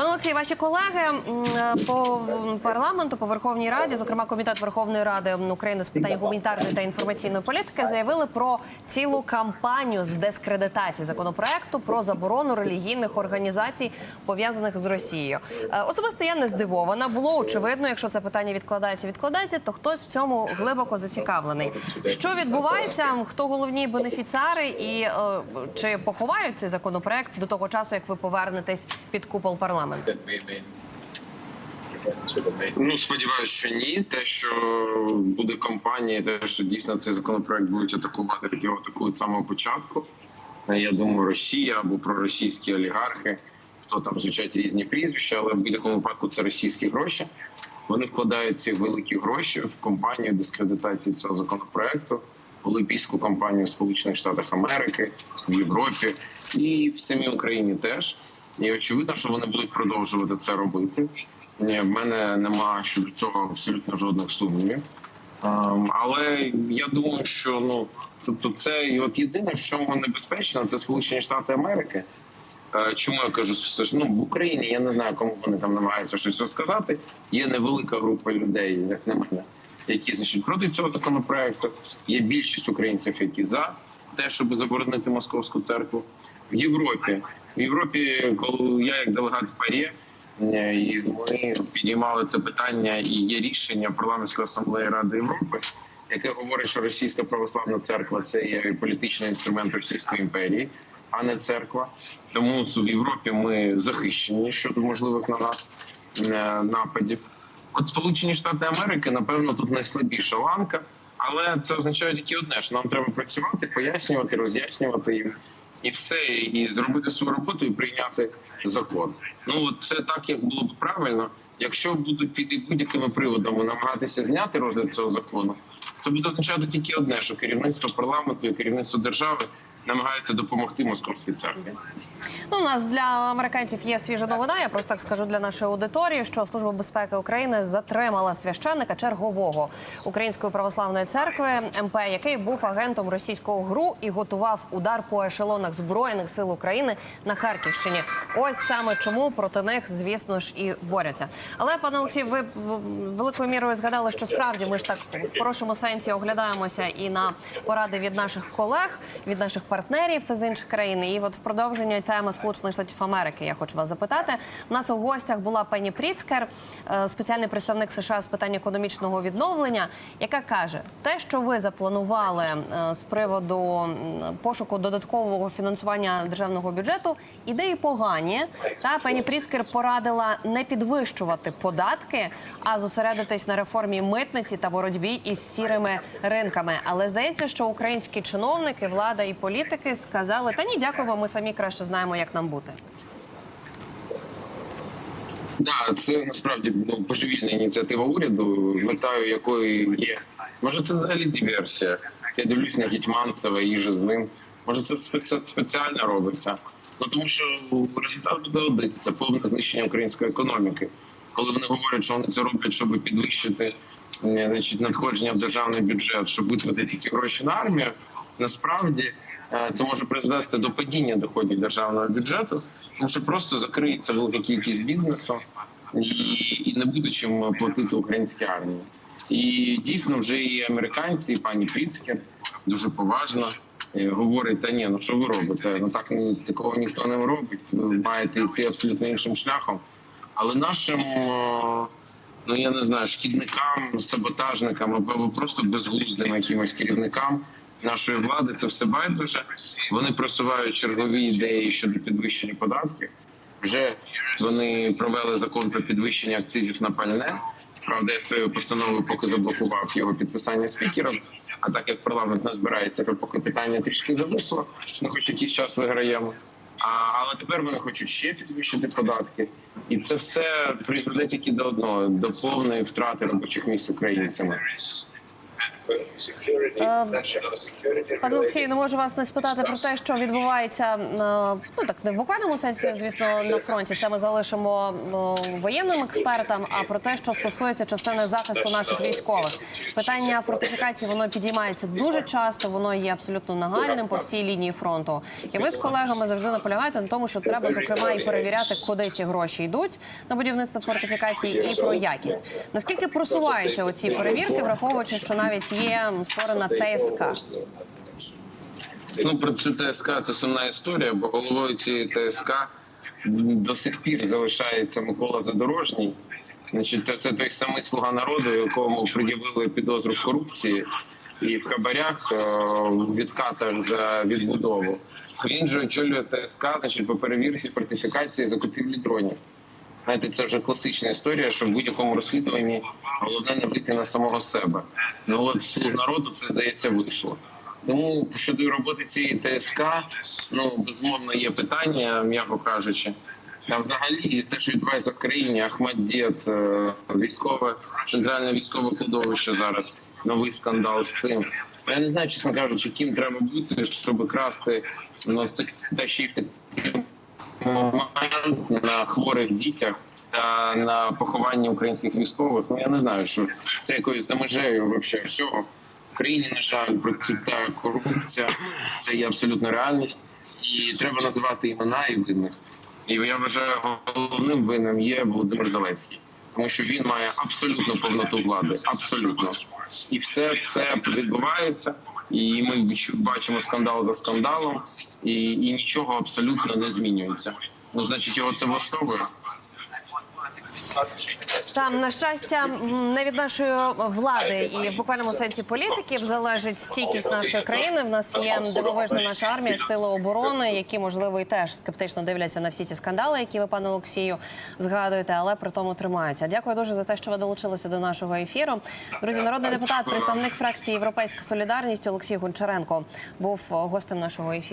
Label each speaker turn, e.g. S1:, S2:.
S1: Пане Олексій, ваші колеги е, по парламенту, по Верховній Раді, зокрема Комітет Верховної Ради України з питань гуманітарної та інформаційної політики, заявили про цілу кампанію з дискредитації законопроекту про заборону релігійних організацій пов'язаних з Росією. Е, Особисто я не здивована. Було очевидно, якщо це питання відкладається, відкладається, то хтось в цьому глибоко зацікавлений. Що відбувається? Хто головні бенефіціари, і е, чи поховають цей законопроект до того часу, як ви повернетесь під купол парламенту?
S2: Ну сподіваюся, що ні. Те, що буде кампанія, те, що дійсно цей законопроект будуть атакувати, його атакують самого початку. Я думаю, Росія або проросійські олігархи, хто там звучать різні прізвища, але в будь-якому випадку це російські гроші. Вони вкладають ці великі гроші в кампанію дискредитації цього законопроекту, в олімпійську кампанію в Сполучених Штатах Америки, в Європі і в самій Україні теж. І очевидно, що вони будуть продовжувати це робити. В мене немає щодо цього абсолютно жодних сумнівів. Ем, але я думаю, що ну тобто, це і от єдине, що небезпечно, це Сполучені Штати Америки. Е, Чому я кажу, все ж ну в Україні я не знаю, кому вони там намагаються щось розказати. Є невелика група людей, як на мене, які значить проти цього законопроекту. Є більшість українців, які за те, щоб заборонити московську церкву в Європі. В Європі, коли я як делегат в ПАРЄ, е, і ми підіймали це питання, і є рішення парламентської асамблеї Ради Європи, яке говорить, що російська православна церква це є політичний інструмент Російської імперії, а не церква. Тому в Європі ми захищені щодо можливих на нас е, нападів. От Сполучені Штати Америки, напевно, тут найслабіша ланка, але це означає тільки одне: що нам треба працювати, пояснювати, роз'яснювати їм і все, і зробити свою роботу і прийняти закон. Ну це так, як було б правильно. Якщо будуть під будь-якими приводами намагатися зняти розгляд цього закону, це буде означати тільки одне: що керівництво парламенту і керівництво держави намагається допомогти московській церкві.
S1: Ну, у нас для американців є свіжа новина. Я просто так скажу для нашої аудиторії, що Служба безпеки України затримала священника чергового Української православної церкви МП, який був агентом російського ГРУ і готував удар по ешелонах збройних сил України на Харківщині. Ось саме чому проти них, звісно ж, і борються. Але пане Олексій, ви великою мірою згадали, що справді ми ж так в хорошому сенсі оглядаємося і на поради від наших колег, від наших партнерів з інших країн. І от в продовження теми Сполучених Штатів Америки я хочу вас запитати. У нас у гостях була пані Пріцкер, е, спеціальний представник США з питань економічного відновлення, яка каже, те, що ви запланували е, з приводу пошуку додаткового фінансування державного бюджету, ідеї погані. Та пані Пріскер порадила не підвищувати податки, а зосередитись на реформі митниці та боротьбі із сірими ринками. Але здається, що українські чиновники, влада і політики сказали: та ні, дякуємо, ми самі краще знаємо, як нам бути.
S2: Да, це насправді ну, божевільна ініціатива уряду, метою якої є. Може, це взагалі диверсія. Я дивлюсь на Гетьманцева і з ним. Може, це спеціально робиться. Ну тому що результат буде один це повне знищення української економіки. Коли вони говорять, що вони це роблять, щоб підвищити е, значить, надходження в державний бюджет, щоб витратити ці гроші на армію. Насправді це може призвести до падіння доходів державного бюджету, тому що просто закриється велика кількість бізнесу і, не буде чим платити українській армії. І дійсно вже і американці, і пані Пріцкер дуже поважно е, говорить: та ні, ну що ви робите? Ну так ну, такого ніхто не робить. Ви маєте йти абсолютно іншим шляхом. Але нашим, ну я не знаю, шкідникам, саботажникам або просто безглуздим якимось керівникам нашої влади це все байдуже. Вони просувають чергові ідеї щодо підвищення податків. Вже вони провели закон про підвищення акцизів на пальне. Правда, я своєю постановою поки заблокував його підписання спікером. А так як парламент не збирається, то поки питання трішки зависло, ну хоч якийсь час виграємо. А, але тепер вони хочуть ще підвищити податки, і це все призведе тільки до одного до повної втрати робочих місць українцями.
S1: Пане Олексію, не можу вас не спитати про те, що відбувається е, ну так не в буквальному сенсі, звісно, на фронті. Це ми залишимо е, воєнним експертам. А про те, що стосується частини захисту наших військових, питання фортифікації воно підіймається дуже часто. Воно є абсолютно нагальним по всій лінії фронту. І ви з колегами завжди наполягаєте на тому, що треба зокрема і перевіряти, куди ці гроші йдуть на будівництво фортифікації і про якість. Наскільки просуваються оці перевірки, враховуючи, що навіть є створена ТСК?
S2: Ну про цю ТСК це сумна історія, бо головою цієї ТСК до сих пір залишається Микола Задорожній. Значить, це той самий слуга народу, якому пред'явили підозру в корупції і в хабарях в відкатах за відбудову. Він же очолює ТСК, значить, по перевірці фортифікації закупівлі дронів. Знаєте, це вже класична історія, що в будь-якому розслідуванні головне не вийти на самого себе. Ну от слуг народу це здається вийшло. Тому щодо роботи цієї ТСК, ну безумовно є питання, м'яко кажучи. А взагалі те, що відбувається в країні, Ахмад е, військове центральне військове кладовище зараз, новий скандал з цим. Я не знаю, чесно кажучи, ким треба бути, щоб красти ну, та ще й в такий момент на хворих дітях та на похованні українських військових. Ну я не знаю, що це якоюсь за межею вообще всього. В країні, на жаль, процвітає корупція, це є абсолютна реальність, і треба називати імена і винних. І я вважаю, головним винним є Володимир Зеленський, тому що він має абсолютну повноту влади, абсолютно. І все це відбувається. І ми бачимо скандал за скандалом, і, і нічого абсолютно не змінюється. Ну, значить, його це влаштовує.
S1: Там на щастя не від нашої влади і в буквальному сенсі політиків залежить стійкість нашої країни. В нас є дивовижна наша армія, сили оборони, які можливо і теж скептично дивляться на всі ці скандали, які ви пане Олексію згадуєте, але при тому тримаються. Дякую дуже за те, що ви долучилися до нашого ефіру. Друзі, народний депутат, представник фракції Європейська Солідарність Олексій Гончаренко був гостем нашого ефіру.